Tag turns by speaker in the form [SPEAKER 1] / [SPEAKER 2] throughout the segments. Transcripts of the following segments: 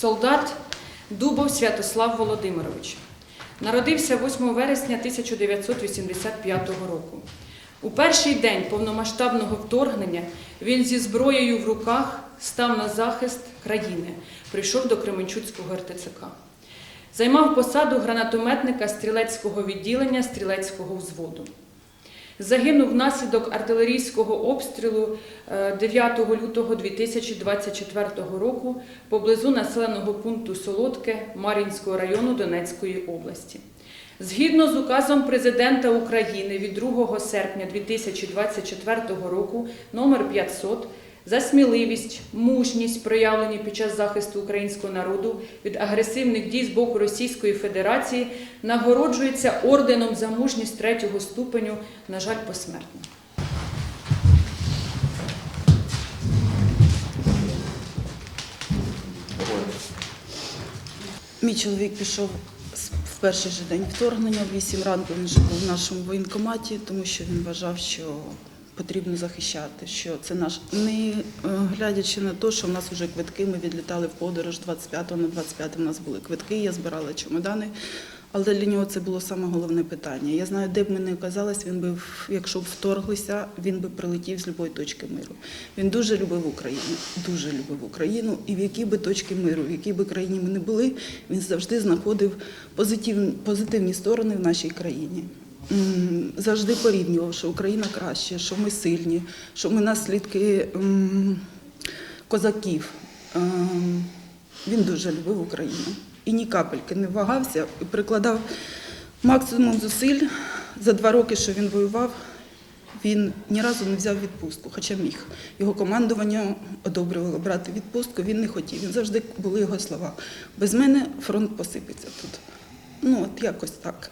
[SPEAKER 1] Солдат Дубов Святослав Володимирович. Народився 8 вересня 1985 року. У перший день повномасштабного вторгнення він зі зброєю в руках став на захист країни, прийшов до Кременчуцького РТЦК. Займав посаду гранатометника стрілецького відділення стрілецького взводу. Загинув внаслідок артилерійського обстрілу е, 9 лютого 2024 року поблизу населеного пункту Солодке Мар'їнського району Донецької області. Згідно з указом президента України від 2 серпня 2024 року номер 500 за сміливість, мужність, проявлені під час захисту українського народу від агресивних дій з боку Російської Федерації, нагороджується орденом за мужність третього ступеню, на жаль, посмертно.
[SPEAKER 2] Мій чоловік пішов в перший же день вторгнення, в 8 ранку він вже в нашому воєнкоматі, тому що він вважав, що потрібно захищати, що це наш не е, глядячи на те, що в нас вже квитки, ми відлітали в подорож 25 на 25 у нас були квитки, я збирала чемодани. Але для нього це було саме головне питання. Я знаю, де б ми не оказались, він би, якщо б вторглися, він би прилетів з будь-якої точки миру. Він дуже любив Україну, дуже любив Україну, і в якій би точці миру, в якій би країні ми не були, він завжди знаходив позитивні сторони в нашій країні. Завжди порівнював, що Україна краще, що ми сильні, що ми наслідки козаків. Ем, Він дуже любив Україну і ні капельки не вагався і прикладав максимум зусиль. За два роки, що він воював, він ні разу не взяв відпустку, хоча міг. Його командування одобрювало брати відпустку, він не хотів. Він завжди були його слова. Без мене фронт посипеться тут. Ну, от якось так.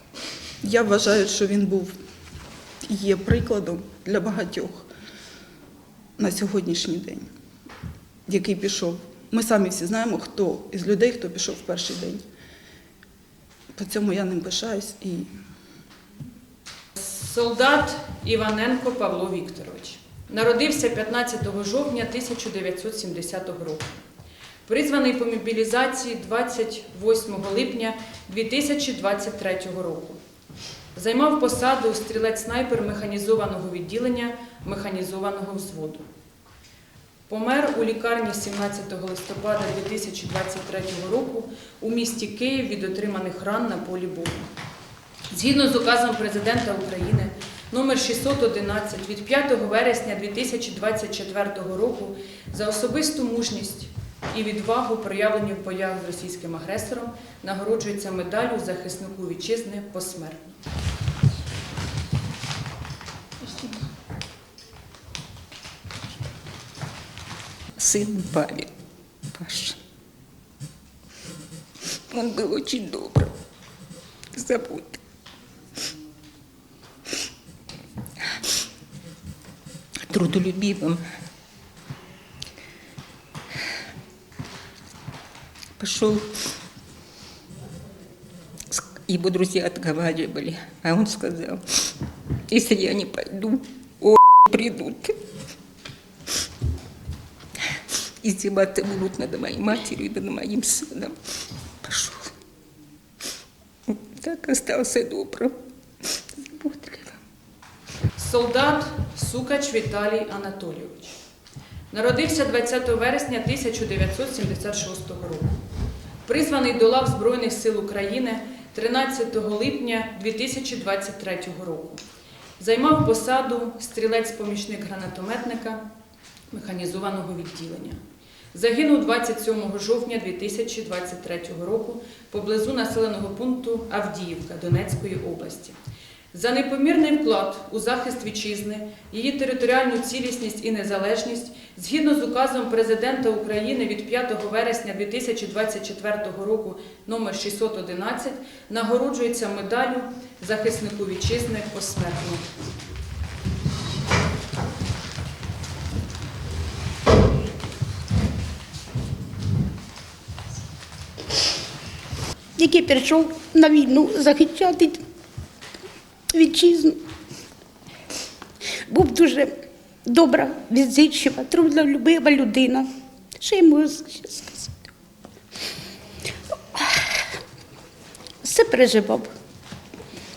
[SPEAKER 2] Я вважаю, що він був є прикладом для багатьох на сьогоднішній день, який пішов. Ми самі всі знаємо, хто із людей, хто пішов в перший день. По цьому я ним пишаюсь і
[SPEAKER 1] Солдат Іваненко Павло Вікторович. Народився 15 жовтня 1970 року. Призваний по мобілізації 28 липня 2023 року. Займав посаду стрілець-снайпер механізованого відділення механізованого взводу. Помер у лікарні 17 листопада 2023 року у місті Київ від отриманих ран на полі бою. Згідно з указом президента України номер 611 від 5 вересня 2024 року за особисту мужність і відвагу, проявлені в боях з російським агресором, нагороджується медаллю захиснику вітчизни посмертно.
[SPEAKER 3] Сын Павел, Паша. Он был очень добрым, заботливым. Трудолюбивым. Пошел, его друзья отговаривали, а он сказал, если я не пойду, о, придут. издеваться будут над моей матерью и над моим сыном. Пошел. Так остался добрым, заботливым.
[SPEAKER 1] Солдат Сукач Віталій Анатолійович. Народився 20 вересня 1976 року. Призваний до лав Збройних сил України 13 липня 2023 року. Займав посаду стрілець-помічник гранатометника механізованого відділення. Загинув 27 жовтня 2023 року поблизу населеного пункту Авдіївка Донецької області. За непомірний вклад у захист вітчизни, її територіальну цілісність і незалежність, згідно з указом президента України від 5 вересня 2024 року номер 611, нагороджується медаллю захиснику вітчизни посмертно.
[SPEAKER 4] Який прийшов на війну захищати вітчизну. Був дуже добра, відзичлива, трудолюбива людина. Що я можу сказати? Все переживав.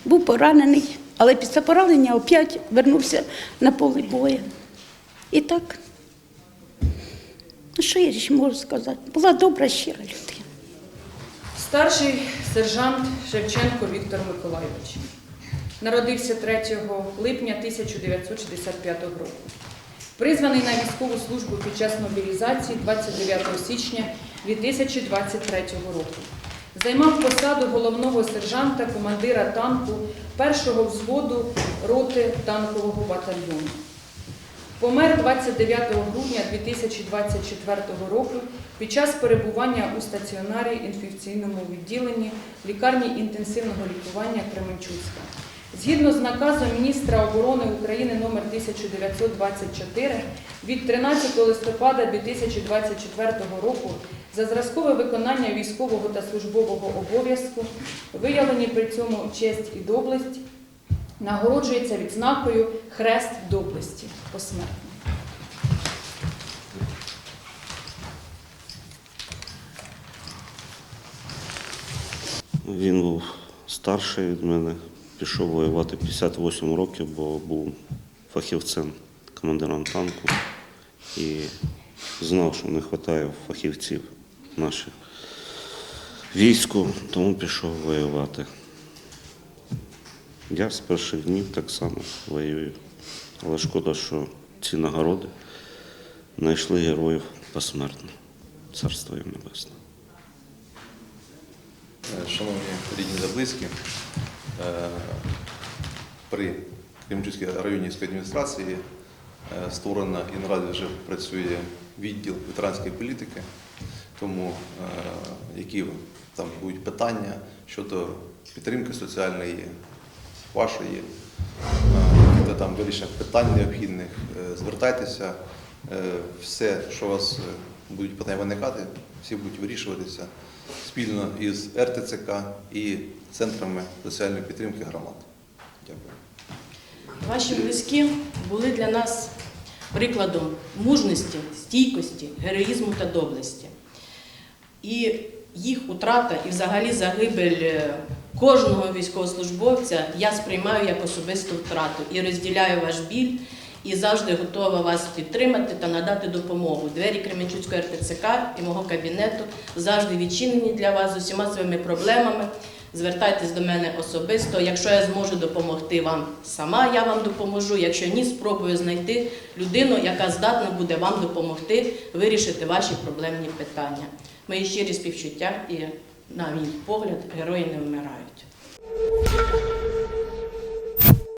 [SPEAKER 4] Був поранений, але після поранення опять вернувся на поле бою. І так, ну що я ще можу сказати? Була добра, щира людина.
[SPEAKER 1] Старший сержант Шевченко Віктор Миколайович. Народився 3 липня 1965 року. Призваний на військову службу під час мобілізації 29 січня 2023 року. Займав посаду головного сержанта, командира танку першого взводу роти танкового батальйону. Помер 29 грудня 2024 року під час перебування у стаціонарі інфекційному відділенні лікарні інтенсивного лікування Кременчуцька. Згідно з наказом міністра оборони України номер 1924 від 13 листопада 2024 року за зразкове виконання військового та службового обов'язку, виявлені при цьому честь і доблесть, нагороджується відзнакою Хрест доблесті посмертно.
[SPEAKER 5] Він був старший від мене, пішов воювати 58 років, бо був фахівцем, командиром танку і знав, що не вистачає фахівців наших війську, тому пішов воювати. Я з перших днів так само воюю. Але шкода, що ці нагороди знайшли героїв посмертно. Царство їм небесне.
[SPEAKER 6] Е, Шановні рідні та близькі, е, при Кременчуцькій районній адміністрації е, створено і наразі вже працює відділ ветеранської політики, тому які там будуть питання щодо підтримки соціальної, вашої, е, та там вирішення питань необхідних, е, звертайтеся. Е, Все, що у вас будуть питання виникати, всі будуть вирішуватися спільно із РТЦК і центрами соціальної підтримки громад. Дякую.
[SPEAKER 7] Ваші близькі були для нас прикладом мужності, стійкості, героїзму та доблесті. І їх утрата і взагалі загибель кожного військовослужбовця я сприймаю як особисту втрату і розділяю ваш біль і завжди готова вас підтримати та надати допомогу. Двері Кременчуцької РТЦК і мого кабінету завжди відчинені для вас з усіма своїми проблемами. Звертайтесь до мене особисто. Якщо я зможу допомогти вам сама, я вам допоможу. Якщо ні, спробую знайти людину, яка здатна буде вам допомогти вирішити ваші проблемні питання. Мої щирі співчуття і, на мій погляд, герої не вмирають.